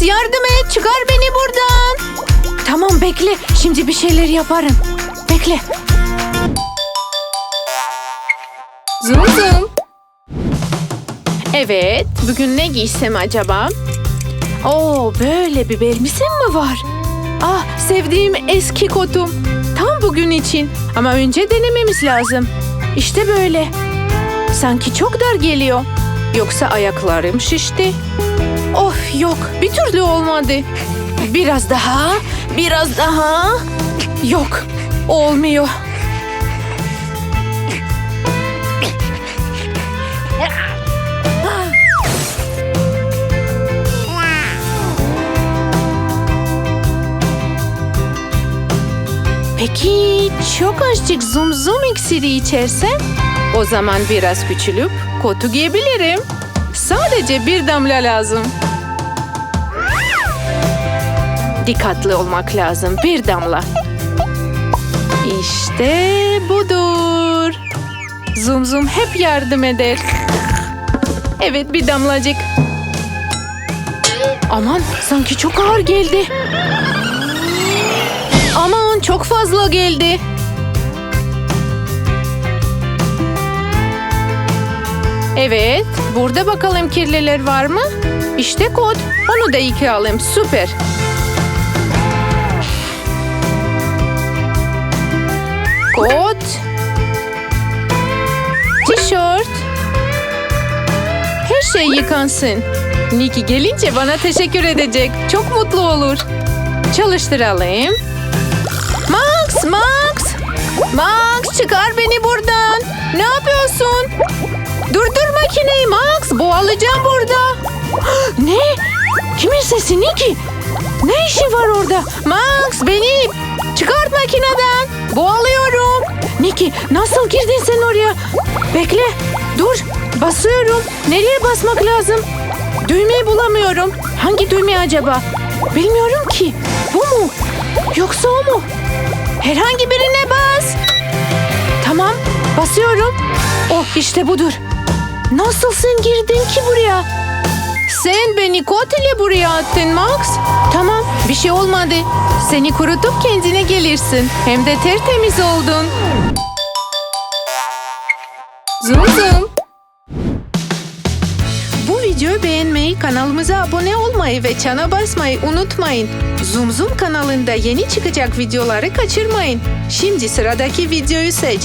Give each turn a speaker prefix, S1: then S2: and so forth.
S1: Yardım et çıkar beni buradan. Tamam bekle şimdi bir şeyler yaparım. Bekle. Zoom zoom. Evet bugün ne giysem acaba? Oo böyle bir elbisem mi var? Ah sevdiğim eski kotum. Tam bugün için. Ama önce denememiz lazım. İşte böyle. Sanki çok dar geliyor. Yoksa ayaklarım şişti. Of yok bir türlü olmadı. Biraz daha, biraz daha. Yok olmuyor. Peki çok azıcık zum zum iksiri içersem? O zaman biraz küçülüp kotu giyebilirim. Sadece bir damla lazım. Dikkatli olmak lazım. Bir damla. İşte budur. Zum zum hep yardım eder. Evet bir damlacık. Aman sanki çok ağır geldi. Aman çok fazla geldi. Evet, burada bakalım kirliler var mı? İşte kod. Onu da iki alayım. Süper. Kot. Tişört. Her şey yıkansın. Niki gelince bana teşekkür edecek. Çok mutlu olur. Çalıştıralım. Max, Max! Max çıkar beni buradan. Boğulacağım burada. ne? Kimin sesi Niki? Ne işin var orada? Max beni çıkart makineden. Boğuluyorum. Niki nasıl girdin sen oraya? Bekle. Dur. Basıyorum. Nereye basmak lazım? Düğmeyi bulamıyorum. Hangi düğme acaba? Bilmiyorum ki. Bu mu? Yoksa o mu? Herhangi birine bas. Tamam, basıyorum. Oh, işte budur. Nasıl sen girdin ki buraya? Sen beni kot ile buraya attın Max. Tamam, bir şey olmadı. Seni kurutup kendine gelirsin. Hem de tertemiz oldun. Zoom zoom. Bu videoyu beğenmeyi, kanalımıza abone olmayı ve çana basmayı unutmayın. Zoom Zoom kanalında yeni çıkacak videoları kaçırmayın. Şimdi sıradaki videoyu seç.